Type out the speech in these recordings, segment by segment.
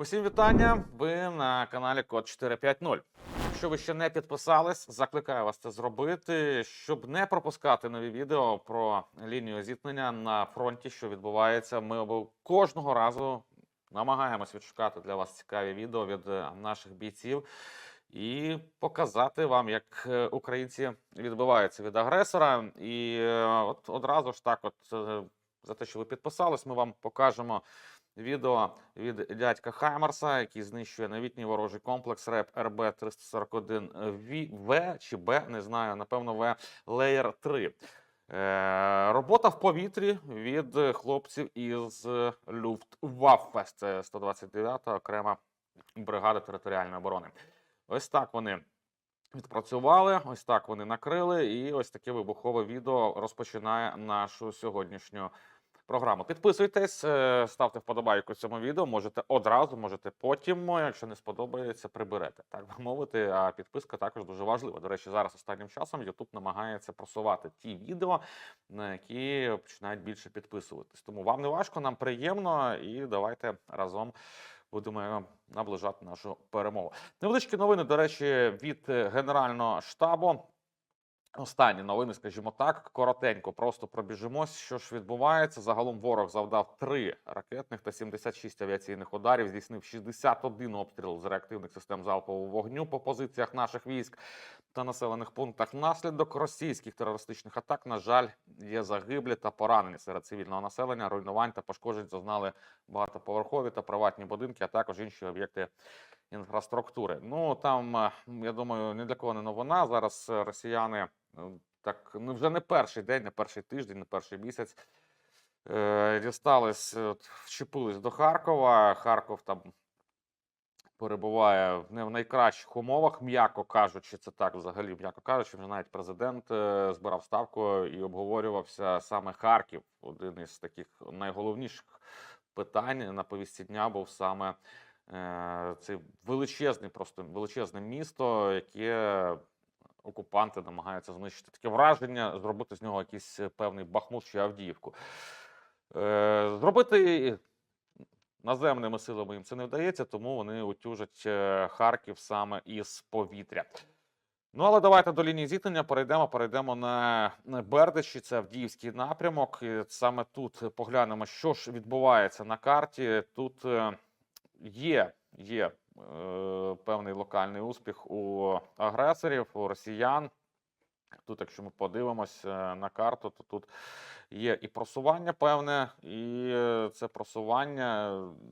Усім вітання! Ви на каналі Код 450. Якщо ви ще не підписались, закликаю вас це зробити, щоб не пропускати нові відео про лінію зіткнення на фронті, що відбувається. Ми кожного разу намагаємось відшукати для вас цікаві відео від е, наших бійців і показати вам, як е, українці відбиваються від агресора. І е, от одразу ж так, от за те, що ви підписались, ми вам покажемо відео від дядька Хаймарса, який знищує новітній ворожий комплекс РЕП РБ 341 В чи Б, не знаю, напевно, В Layer 3. Е, робота в повітрі від е, хлопців із Люфтваффе. Це 129 окрема бригада територіальної оборони. Ось так вони відпрацювали, ось так вони накрили, і ось таке вибухове відео розпочинає нашу сьогоднішню програму. Підписуйтесь, е, ставте вподобайку цьому відео. Можете одразу, можете потім. Якщо не сподобається, приберете. Так би мовити. А підписка також дуже важлива. До речі, зараз останнім часом YouTube намагається просувати ті відео, на які починають більше підписуватись. Тому вам не важко, нам приємно, і давайте разом. Будемо наближати нашу перемогу. Невеличкі новини, до речі, від е, Генерального штабу. Останні новини, скажімо так, коротенько, просто пробіжимось. Що ж відбувається? Загалом ворог завдав 3 ракетних та 76 авіаційних ударів, здійснив 61 обстріл з реактивних систем залпового вогню по позиціях наших військ та населених пунктах. Внаслідок російських терористичних атак, на жаль, є загиблі та поранені серед цивільного населення. Руйнувань та пошкоджень зазнали багатоповерхові та приватні будинки, а також інші об'єкти інфраструктури. Ну там я думаю, ні для кого не новина. Зараз е, росіяни так ну вже не перший день, не перший тиждень, не перший місяць. е, Дістались, е, вчепились до Харкова. Харков там перебуває не в найкращих умовах, м'яко кажучи, це так взагалі, м'яко кажучи, вже навіть президент е, збирав ставку і обговорювався саме Харків. Один із таких найголовніших питань на повісті дня був саме це величезне, просто величезне місто, яке окупанти намагаються знищити. Таке враження зробити з нього якийсь е, певний Бахмут чи Авдіївку. Е, Зробити наземними силами їм це не вдається, тому вони утюжать е, Харків саме із повітря. Ну, але давайте до лінії зіткнення перейдемо. Перейдемо на Бердичі, це Авдіївський напрямок. І саме тут поглянемо, що ж відбувається на карті. Тут е, є, є певний локальний успіх у агресорів, у росіян. Тут, якщо ми подивимось е, на карту, то тут є і просування певне, і е, це просування.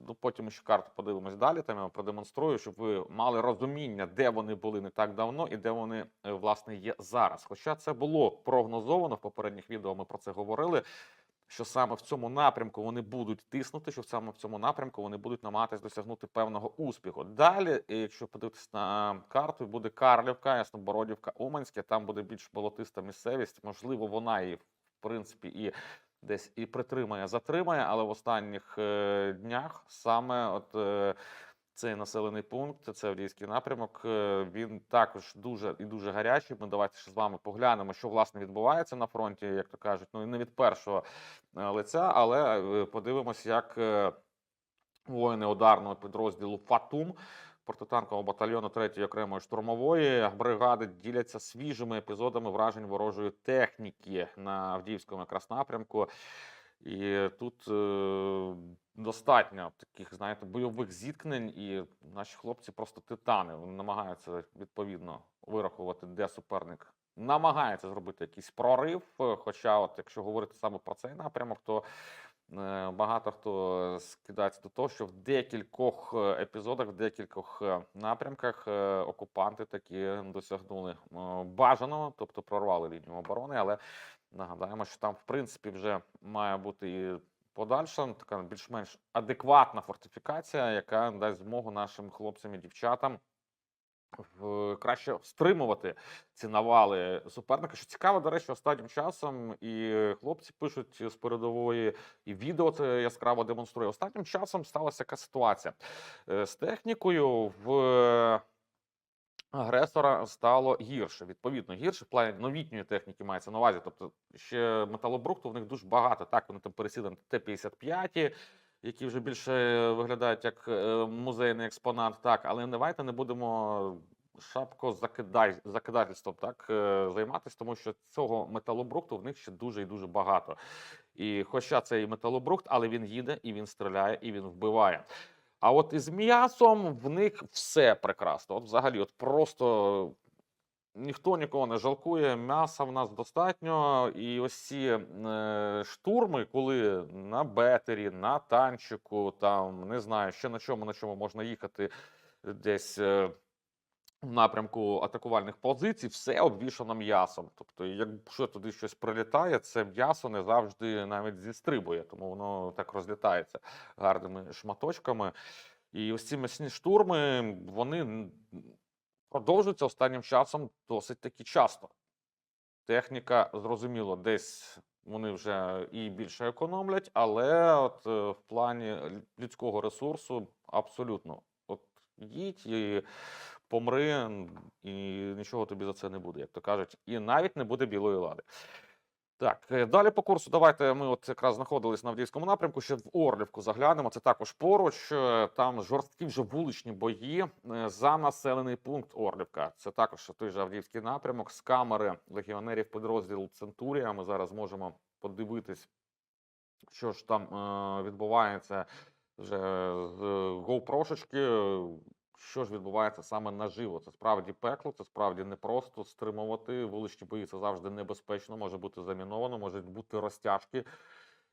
Ну потім ще карту подивимось далі. Там я вам продемонструю, щоб ви мали розуміння, де вони були не так давно і де вони е, власне є зараз. Хоча це було прогнозовано в попередніх відео. Ми про це говорили. Що саме в цьому напрямку вони будуть тиснути, що саме в цьому напрямку вони будуть намагатись досягнути певного успіху. Далі, якщо подивитися на карту, буде Карлівка, Яснобородівка, Уманське. Там буде більш болотиста місцевість. Можливо, вона і в принципі і десь і притримає, затримає, але в останніх е, днях саме от. Е, цей населений пункт, це Авдіївський напрямок. е, Він також дуже і дуже гарячий. Ми давайте ще з вами поглянемо, що власне відбувається на фронті, як то кажуть, ну і не від першого е, лиця, але е, подивимось, як воїни ударного підрозділу Фатум протитанкового батальйону 3-ї окремої штурмової бригади діляться свіжими епізодами вражень ворожої техніки на Авдіївському якраз напрямку. І тут е, достатньо таких, знаєте, бойових зіткнень, і наші хлопці просто титани. Вони намагаються відповідно вирахувати, де суперник намагається зробити якийсь прорив. Хоча, от якщо говорити саме про цей напрямок, то е, багато хто скидається до того, що в декількох е, епізодах, в декількох е, напрямках е, окупанти таки досягнули е, бажаного, тобто прорвали лінію оборони, але Нагадаємо, що там, в принципі, вже має бути і подальша така більш-менш адекватна фортифікація, яка дасть змогу нашим хлопцям і дівчатам в краще стримувати ці навали суперника. Що цікаво, до речі, останнім часом і хлопці пишуть з передової, і відео це яскраво демонструє. Останнім часом сталася яка ситуація Е, з технікою в агресора стало гірше. Відповідно, гірше в плані новітньої техніки мається на увазі. Тобто ще металобрухту в них дуже багато. Так, вони там пересіли на Т-55, які вже більше виглядають як е, музейний експонат, так, але давайте не будемо шапко закидай, закидательством так е, займатися, тому що цього металобрухту в них ще дуже і дуже багато. І хоча це і металобрухт, але він їде, і він стріляє, і він вбиває. А от із м'ясом в них все прекрасно. От взагалі, от просто ніхто нікого не жалкує. М'яса в нас достатньо. І ось ці е, штурми, коли на бетері, на танчику, там не знаю, ще на чому на чому можна їхати десь. Е, в напрямку атакувальних позицій все обвішано м'ясом. Тобто, якщо туди щось прилітає, це м'ясо не завжди навіть зістрибує, тому воно так розлітається гарними шматочками. І ось ці м'ясні штурми вони продовжуються останнім часом досить таки часто. Техніка, зрозуміло, десь вони вже і більше економлять, але от е, в плані людського ресурсу абсолютно. От їдь і помри, і нічого тобі за це не буде, як то кажуть, і навіть не буде білої лади. Так, е, далі по курсу. Давайте ми от якраз знаходились на Авдіївському напрямку. Ще в Орлівку заглянемо. Це також поруч. е, Там жорсткі вже вуличні бої е, за населений пункт Орлівка. Це також той же Авдіївський напрямок. З камери легіонерів підрозділу Центурія. Ми зараз можемо подивитись, що ж там відбувається вже з GoPro-шечки. Що ж відбувається саме наживо? Це справді пекло, це справді непросто стримувати. Вуличні бої це завжди небезпечно, може бути заміновано, можуть бути розтяжки.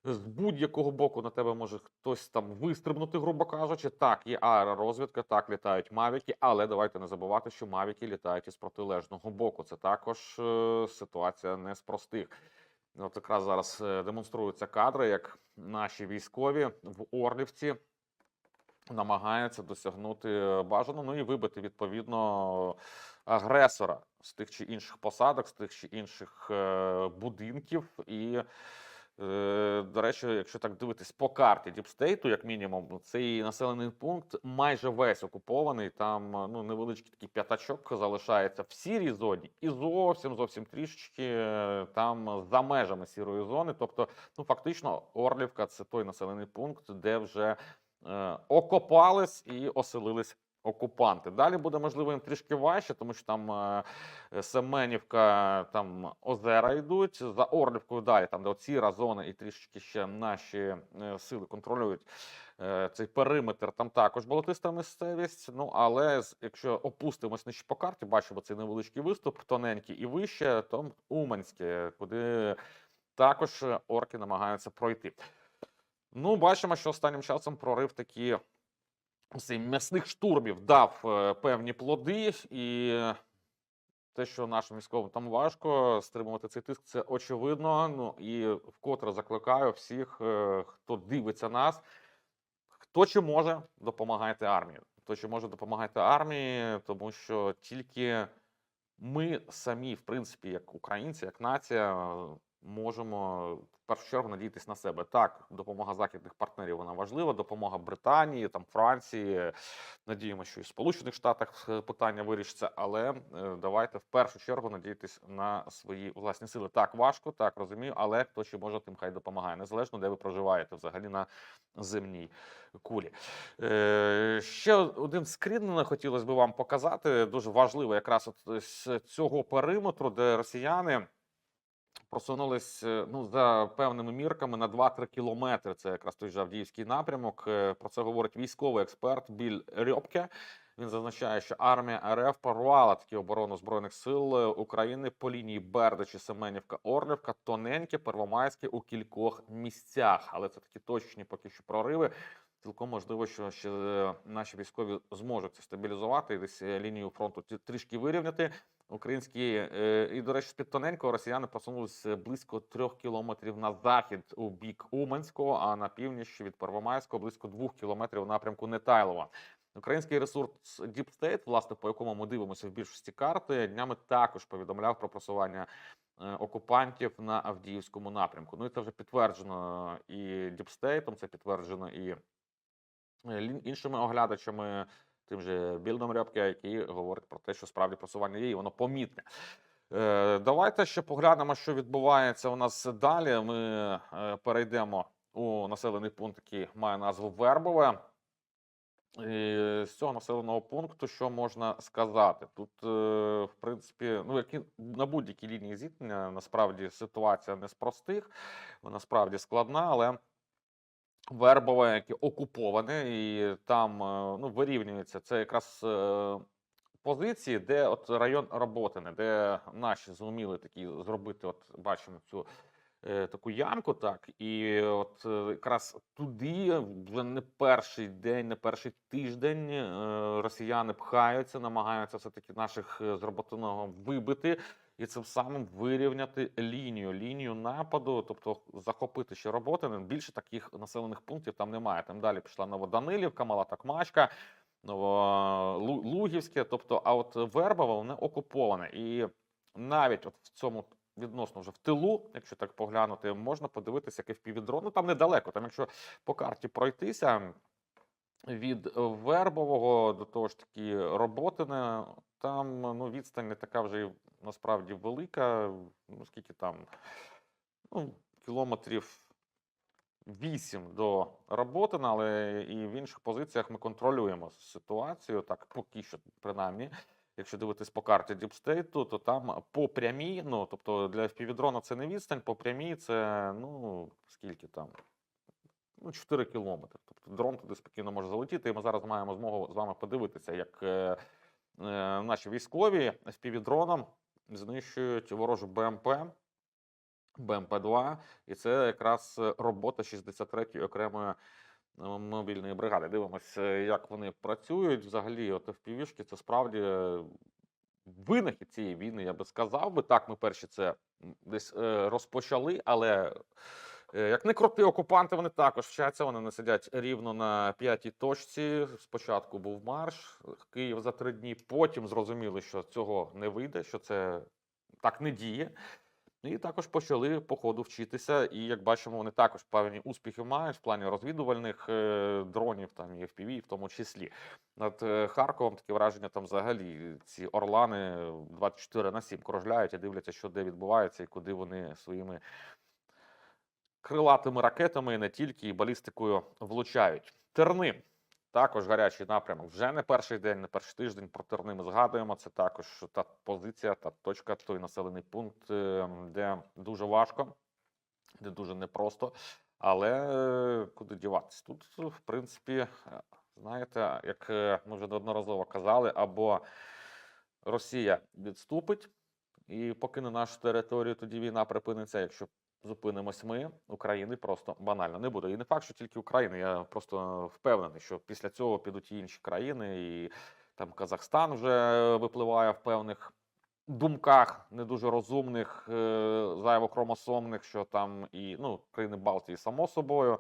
З будь-якого боку на тебе може хтось там вистрибнути, грубо кажучи. Так, є аеророзвідка, так літають мавіки, але давайте не забувати, що мавіки літають із протилежного боку. Це також е, ситуація не з простих. От якраз зараз е, демонструються кадри, як наші військові в Орлівці намагаються досягнути бажаного, ну і вибити відповідно агресора з тих чи інших посадок, з тих чи інших е, будинків. І, е, до речі, якщо так дивитись по карті Діпстейту, як мінімум, цей населений пункт майже весь окупований. Там ну, невеличкий такий п'ятачок залишається в сірій зоні, і зовсім зовсім трішечки е, там за межами сірої зони. Тобто, ну фактично, Орлівка це той населений пункт, де вже окопались і оселились окупанти. Далі буде можливо їм трішки важче, тому що там е, е, Семенівка, там озера йдуть за Орлівкою далі, там де оціра зона, і трішечки ще наші е, сили контролюють. е, Цей периметр там також болотиста місцевість. Ну але якщо опустимось нижче по карті, бачимо цей невеличкий виступ, тоненький і вище, то Уманське, куди також е, орки намагаються пройти. Ну, бачимо, що останнім часом прорив такі м'ясних штурмів дав е, певні плоди, і те, що нашим військовим там важко стримувати цей тиск, це очевидно. Ну і вкотре закликаю всіх, е, хто дивиться нас, хто чи може, допомагайте армії. Хто чи може допомагайте армії, тому що тільки ми самі, в принципі, як українці, як нація, можемо в першу чергу надіятися на себе. Так, допомога західних партнерів вона важлива, допомога Британії, там Франції. Надіємося, що і в Сполучених Штатах е, питання вирішиться, але е, давайте в першу чергу надіятися на свої власні сили. Так важко, так розумію, але хто ще може, тим хай допомагає, незалежно де ви проживаєте, взагалі на земній кулі. Е, ще один скрін хотілося б вам показати. Дуже важливо, якраз от з цього периметру, де росіяни просунулись е, ну, за певними мірками на 2-3 кілометри. Це якраз той же Авдіївський напрямок. Е, Про це говорить військовий експерт Біль Рьопке. Він зазначає, що армія РФ порвала такі оборону збройних сил е, України по лінії Бердичі, Семенівка, Орлівка, тоненьке, Первомайське у кількох місцях. Але це такі точні поки що прориви. Цілком можливо, що ще е, наші військові зможуть стабілізувати десь е, лінію фронту трішки вирівняти. Українські е, і, до речі, з-під тоненького росіяни просунулися близько трьох кілометрів на захід у бік Уманського, а на північ від Первомайського близько двох кілометрів у напрямку Нетайлова. Український ресурс Deep State, власне, по якому ми дивимося в більшості карти, днями також повідомляв про просування окупантів на Авдіївському напрямку. Ну і це вже підтверджено і State, це підтверджено і іншими оглядачами, тим же Білдом Рябке, який говорить про те, що справді просування є, і воно помітне. Е, Давайте ще поглянемо, що відбувається у нас далі. Ми е, перейдемо у населений пункт, який має назву Вербове. І з цього населеного пункту, що можна сказати? Тут, е, в принципі, ну, як і на будь-якій лінії зіткнення, насправді ситуація не з простих, вона справді складна, але Вербове, яке окуповане, і там е, ну, вирівнюється. Це якраз е, позиції, де от район Роботине, де наші зуміли такі зробити, от бачимо цю е, таку ямку, так, і от якраз туди вже не перший день, не перший тиждень росіяни пхаються, намагаються все-таки наших е, з Роботиного вибити. І цим самим вирівняти лінію, лінію нападу, тобто захопити ще роботи. Більше таких населених пунктів там немає. Там далі пішла Новоданилівка, Мала Такмачка, Новолугівське. Тобто, а от Вербово воно окуповане. І навіть от в цьому відносно вже в тилу, якщо так поглянути, можна подивитися, який впівдрон. Ну там недалеко. Там, якщо по карті пройтися. Від Вербового до того ж таки Роботине, там ну, відстань не така вже насправді велика. Ну, скільки там? Ну, кілометрів 8 до Роботина, але і в інших позиціях ми контролюємо ситуацію. Так, поки що, принаймні. Якщо дивитись по карті Діпстейту, то там по прямій, ну тобто для FPV-дрона це не відстань, по прямій це ну скільки там? Ну, 4 кілометри. Тобто дрон туди спокійно може залетіти. І ми зараз маємо змогу з вами подивитися, як е, наші військові FPV-дроном знищують ворожу БМП, БМП-2. І це якраз робота 63-ї окремої е, мобільної бригади. Дивимося, як вони працюють. Взагалі, от FPV-шки це справді е, винахід цієї війни, я би сказав би. Так, ми перші це десь е, розпочали, але. Е, Як не крути, окупанти вони також вчаться. Вони не сидять рівно на п'ятій точці. Спочатку був марш Київ за три дні. Потім зрозуміли, що цього не вийде, що це так не діє. І також почали по ходу вчитися. І як бачимо, вони також певні успіхи мають в плані розвідувальних е, дронів, там і FPV в тому числі. Над е, Харковом таке враження там взагалі ці орлани 24 на 7 кружляють і дивляться, що де відбувається і куди вони своїми крилатими ракетами і не тільки і балістикою влучають. Терни також гарячий напрямок. Вже не перший день, не перший тиждень про терни ми згадуємо. Це також та позиція, та точка, той населений пункт, е, де дуже важко, де дуже непросто. Але е, куди діватись? Тут, в принципі, е, знаєте, як ми вже неодноразово казали, або Росія відступить і покине нашу територію, тоді війна припиниться. Якщо зупинимось ми, України просто банально не буде. І не факт, що тільки України. Я просто впевнений, що після цього підуть і інші країни, і там Казахстан вже випливає в певних думках не дуже розумних, е, зайвохромосомних, що там і ну, країни Балтії, само собою.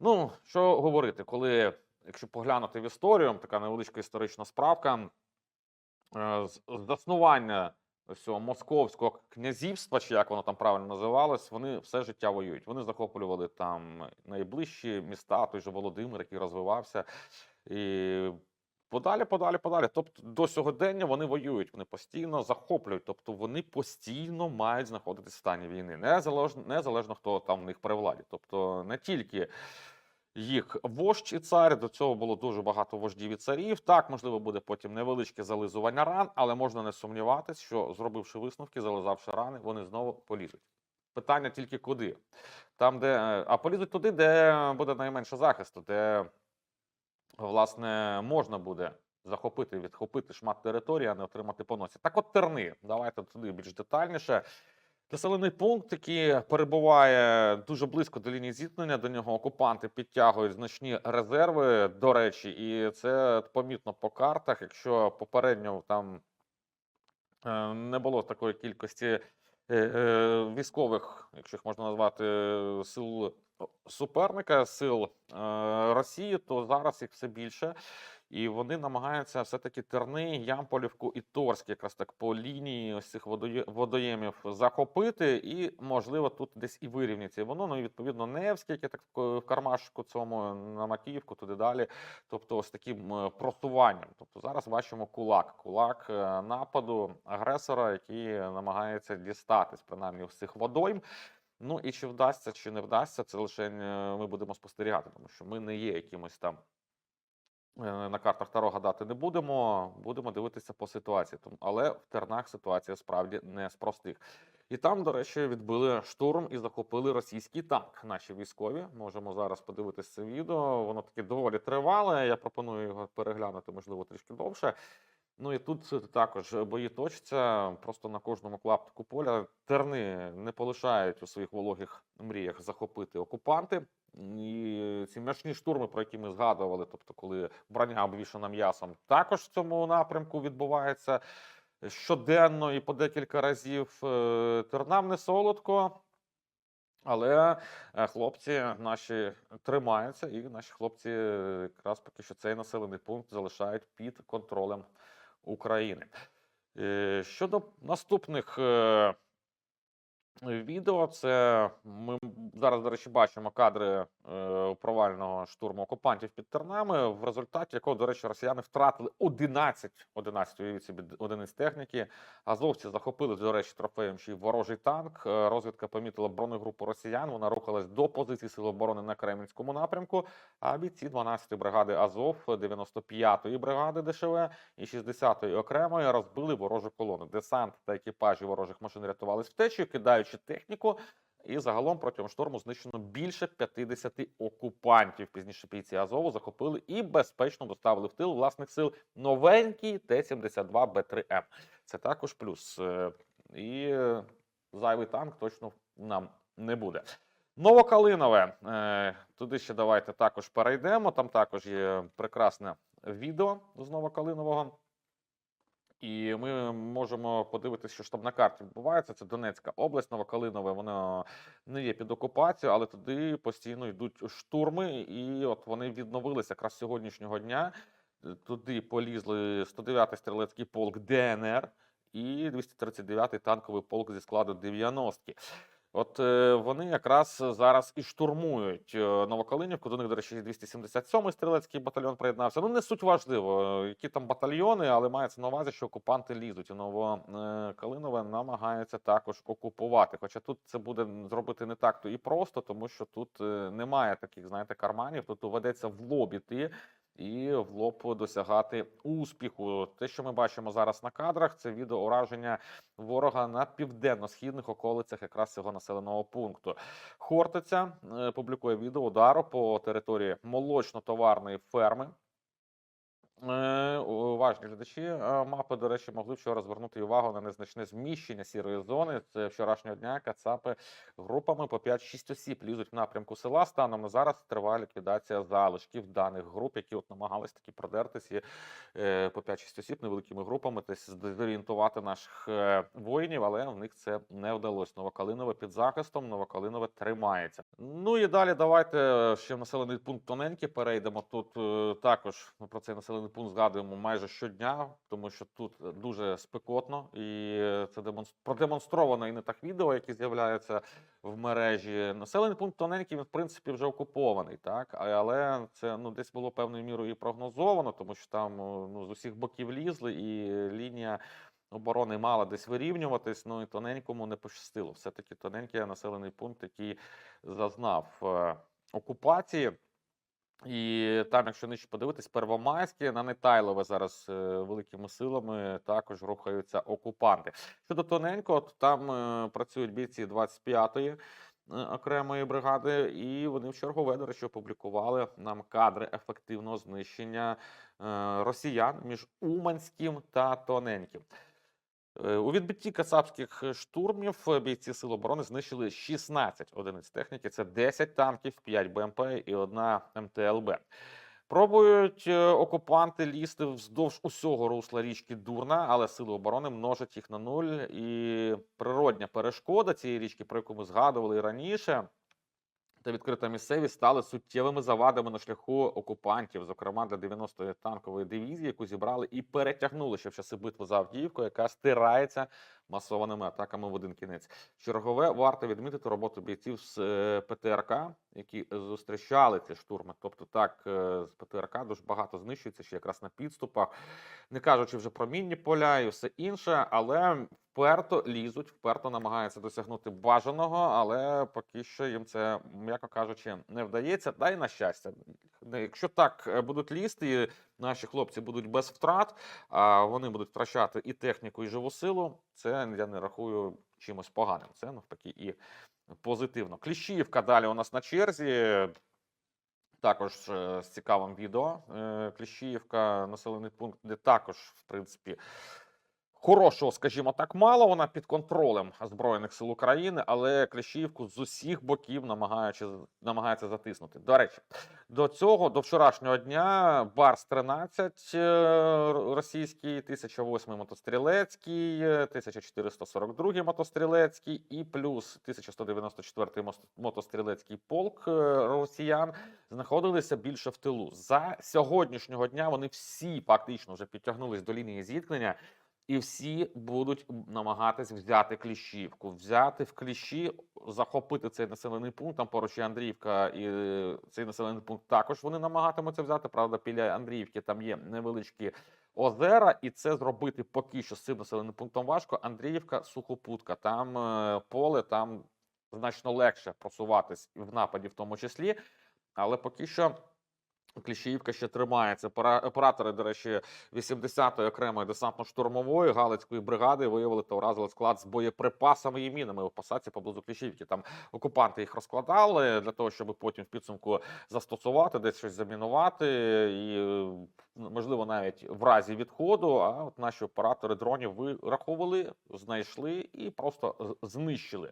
Ну, що говорити, коли, якщо поглянути в історію, така невеличка історична справка. е, з заснування цього московського князівства, чи як воно там правильно називалось, вони все життя воюють. Вони захоплювали там найближчі міста, той же Володимир, який розвивався. І подалі, подалі, подалі. Тобто до сьогодення вони воюють, вони постійно захоплюють. Тобто вони постійно мають знаходитися в стані війни. Незалежно, незалежно хто там в них при владі. Тобто не тільки їх вождь і цар. До цього було дуже багато вождів і царів. Так, можливо, буде потім невеличке зализування ран, але можна не сумніватись, що зробивши висновки, зализавши рани, вони знову полізуть. Питання тільки куди? Там, де е, а полізуть туди, де буде найменше захисту, де власне можна буде захопити, відхопити шмат території, а не отримати по носі. Так, от терни. Давайте туди більш детальніше. Населений пункт, який перебуває дуже близько до лінії зіткнення, до нього окупанти підтягують значні резерви, до речі, і це помітно по картах. Якщо попередньо там е, не було такої кількості е, е, військових, якщо їх можна назвати, сил суперника, сил Росії, то зараз їх все більше. І вони намагаються все-таки Терни, Ямполівку і Торськ, якраз так по лінії ось цих водоє- водоємів захопити, і можливо тут десь і вирівняться. І воно ну і відповідно Невське, яке так в кармашку цьому на Макіївку, туди далі. Тобто, ось таким е, просуванням. Тобто зараз бачимо кулак, кулак е, нападу агресора, який намагається дістатись принаймні з цих водойм. Ну і чи вдасться, чи не вдасться, це лише е, ми будемо спостерігати, тому що ми не є якимось там на картах Таро гадати не будемо. Будемо дивитися по ситуації. Але в Тернах ситуація справді не з простих. І там, до речі, відбили штурм і захопили російський танк. Наші військові. Можемо зараз подивитися це відео. Воно таке доволі тривале. Я пропоную його переглянути, можливо, трішки довше. Ну і тут також бої точаться просто на кожному клаптику поля. Терни не полишають у своїх вологих мріях захопити окупанти. І ці м'ясні штурми, про які ми згадували, тобто, коли броня обвішана м'ясом, також в цьому напрямку відбувається щоденно і по декілька разів. Е, Тернам не солодко. Але е, хлопці наші тримаються, і наші хлопці е, якраз поки що цей населений пункт залишають під контролем України. Е, Щодо наступних е, відео, це ми зараз, до речі, бачимо кадри е, провального штурму окупантів під Тернами, в результаті якого, до речі, росіяни втратили 11, 11 уявіть собі, одиниць техніки. Азовці захопили, до речі, трофеєм ще й ворожий танк. Е, Розвідка помітила бронегрупу росіян. Вона рухалась до позиції Сил оборони на Кремінському напрямку. А бійці 12-ї бригади Азов, 95-ї бригади ДШВ і 60-ї окремої розбили ворожу колону. Десант та екіпажі ворожих машин рятувались втечею, кидаючи техніку. І загалом протягом шторму знищено більше 50 окупантів. Пізніше бійці Азову захопили і безпечно доставили в тил власних сил новенький Т-72 Б3М. Це також плюс. Е, І зайвий танк точно нам не буде. Новокалинове. Е, Туди ще давайте також перейдемо. Там також є прекрасне відео з Новокалинового. І ми можемо подивитися, що ж там на карті відбувається. Це Донецька область, Новокалинове. Воно не є під окупацією, але туди постійно йдуть штурми, і от вони відновилися якраз сьогоднішнього дня. Туди полізли 109-й стрілецький полк ДНР і 239-й танковий полк зі складу 90-ки. От е, вони якраз зараз і штурмують е, Новокалинівку. До них, до речі, 277-й стрілецький батальйон приєднався. Ну, не суть важливо, е, які там батальйони, але мається на увазі, що окупанти лізуть. І Новокалинове намагається також окупувати. Хоча тут це буде зробити не так то і просто, тому що тут немає таких, знаєте, карманів. Тут доведеться в лоб іти і в лоб досягати успіху. Те, що ми бачимо зараз на кадрах, це відео ураження ворога на південно-східних околицях якраз цього населеного пункту. Хортиця е, публікує відео удару по території молочно-товарної ферми. Е, Уважні глядачі е, мапи, до речі, могли вчора звернути увагу на незначне зміщення сірої зони. Це вчорашнього дня кацапи групами по 5-6 осіб лізуть в напрямку села. Станом на зараз триває ліквідація залишків даних груп, які от намагались таки продертись і е, по 5-6 осіб невеликими групами десь зорієнтувати наших воїнів, але в них це не вдалося. Новокалинове під захистом, Новокалинове тримається. Ну і далі давайте ще в населений пункт тоненький перейдемо. Тут також про цей населений пункт згадуємо майже щодня, тому що тут дуже спекотно, і це демонс- продемонстровано і не так відео, які з'являються в мережі. Населений пункт тоненький, він в принципі вже окупований, так але це ну десь було певною мірою і прогнозовано, тому що там ну з усіх боків лізли, і лінія. Оборони мала десь вирівнюватись, ну і тоненькому не пощастило. Все-таки тоненький населений пункт, який зазнав е, окупації. І там, якщо нижче подивитись, Первомайське на Нетайлове зараз е, великими силами також рухаються окупанти. Щодо тоненького, то там е, працюють бійці 25-ї е, окремої бригади, і вони в чергове, до речі, опублікували нам кадри ефективного знищення росіян між Уманським та Тоненьким. Е, У відбитті кацапських е, штурмів е, бійці Сил оборони знищили 16 одиниць техніки. Це 10 танків, 5 БМП і одна МТЛБ. Пробують окупанти лізти вздовж усього русла річки Дурна, але сили оборони множать їх на нуль. І природня перешкода цієї річки, про яку ми згадували раніше, та відкрита місцевість стали суттєвими завадами на шляху окупантів, зокрема для 90-ї танкової дивізії, яку зібрали і перетягнули ще в часи битви за Авдіївку, яка стирається масованими атаками в один кінець. Чергове варто відмітити роботу бійців з е, ПТРК, які зустрічали ці штурми. Тобто, так е, з ПТРК дуже багато знищується ще якраз на підступах, не кажучи вже про мінні поля і все інше, але вперто лізуть, вперто намагаються досягнути бажаного, але поки що їм це, м'яко кажучи, не вдається. Та й на щастя. Якщо так е, будуть лізти, і наші хлопці будуть без втрат, а вони будуть втрачати і техніку, і живу силу. Це я не рахую чимось поганим. Це навпаки і позитивно. Кліщівка далі у нас на черзі. Також е, з цікавим відео. Е, Кліщіївка, населений пункт, де також, в принципі, хорошого, скажімо так, мало. Вона під контролем Збройних сил України, але Кліщіївку з усіх боків намагаючи, намагається затиснути. До речі, до цього, до вчорашнього дня, Барс 13 е, російський, 1008 мотострілецький, е, 1442 мотострілецький і плюс 1194 мос- мотострілецький полк е, росіян знаходилися більше в тилу. За сьогоднішнього дня вони всі фактично вже підтягнулись до лінії зіткнення. І всі будуть намагатись взяти кліщівку, взяти в кліщі, захопити цей населений пункт. Там поруч є Андріївка, і е, цей населений пункт також вони намагатимуться взяти. Правда, біля Андріївки там є невеличкі озера, і це зробити поки що з цим населеним пунктом важко. Андріївка, сухопутка, там е, поле, там значно легше просуватись в нападі, в тому числі. Але поки що Кліщіївка ще тримається. Оператори, до речі, 80-ї окремої десантно-штурмової Галицької бригади виявили та уразили склад з боєприпасами і мінами у посадці поблизу Кліщіївки. Там окупанти їх розкладали для того, щоб потім в підсумку застосувати, десь щось замінувати, і е, можливо навіть в разі відходу. А от наші оператори дронів вираховували, знайшли і просто знищили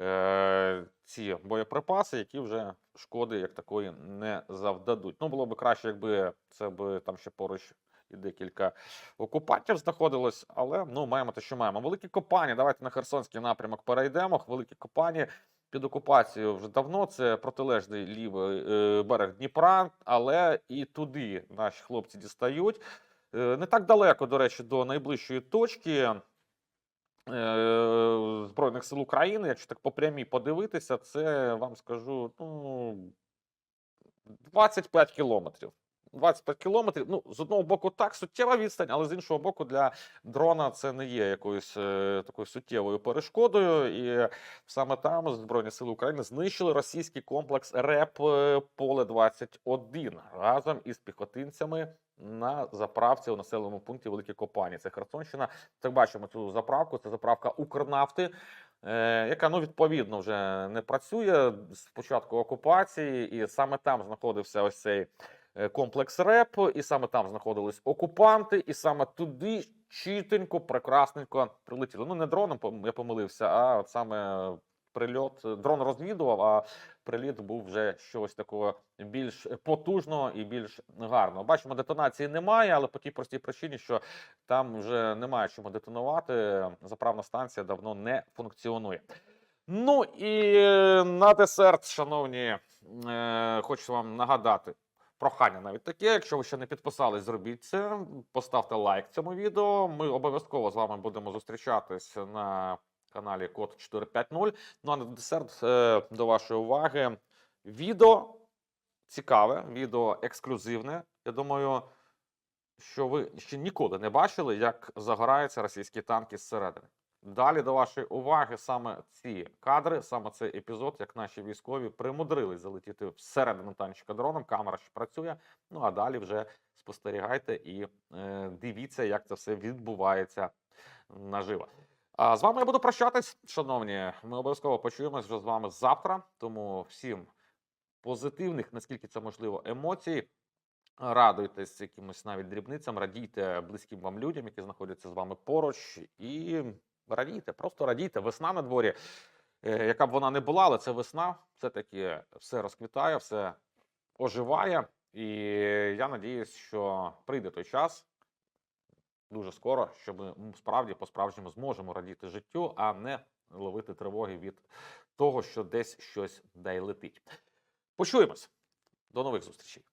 е, ці боєприпаси, які вже шкоди як такої не завдадуть. Ну було б краще, якби це би там ще поруч і декілька окупантів знаходилось, але ну маємо те, що маємо. Великі Копані. Давайте на Херсонський напрямок перейдемо. Великі Копані під окупацією вже давно. Це протилежний лівий е, берег Дніпра, але і туди наші хлопці дістають. Е, Не так далеко, до речі, до найближчої точки Збройних сил України. Якщо так по прямій подивитися, це вам скажу ну, 25 кілометрів. 25 кілометрів. Ну, з одного боку, так, суттєва відстань, але з іншого боку, для дрона це не є якоюсь е, такою суттєвою перешкодою. І саме там Збройні Сили України знищили російський комплекс РЕП е, Поле 21 разом із піхотинцями на заправці у населеному пункті Великі Копані. Це Херсонщина. Так бачимо цю заправку. Це заправка Укрнафти. е, Яка ну відповідно вже не працює з початку окупації, і саме там знаходився ось цей комплекс РЕП, і саме там знаходились окупанти, і саме туди чітенько, прекрасненько прилетіло. Ну не дроном я помилився, а саме прильот. Дрон розвідував, а приліт був вже щось такого більш потужного і більш гарного. Бачимо, детонації немає, але по тій простій причині, що там вже немає чому детонувати. Заправна станція давно не функціонує. Ну і е, на десерт, шановні, е, хочу вам нагадати. Прохання навіть таке. Якщо ви ще не підписались, зробіть це. Поставте лайк цьому відео. Ми обов'язково з вами будемо зустрічатись на каналі Код 450. Ну а на десерт е, до вашої уваги. Відео цікаве, відео ексклюзивне. Я думаю, що ви ще ніколи не бачили, як загораються російські танки зсередини. Далі до вашої уваги саме ці кадри, саме цей епізод, як наші військові примудрились залетіти всередину танчика дроном. Камера ще працює. Ну а далі вже спостерігайте і е, дивіться, як це все відбувається наживо. А з вами я буду прощатись, шановні. Ми обов'язково почуємось вже з вами завтра. Тому всім позитивних, наскільки це можливо, емоцій. Радуйтесь якимось навіть дрібницям, радійте близьким вам людям, які знаходяться з вами поруч, і радійте, просто радійте. Весна на дворі, е, яка б вона не була, але це весна, все-таки все розквітає, все оживає. І я надіюсь, що прийде той час дуже скоро, що ми справді по-справжньому зможемо радіти життю, а не ловити тривоги від того, що десь щось де й летить. Почуємось. До нових зустрічей.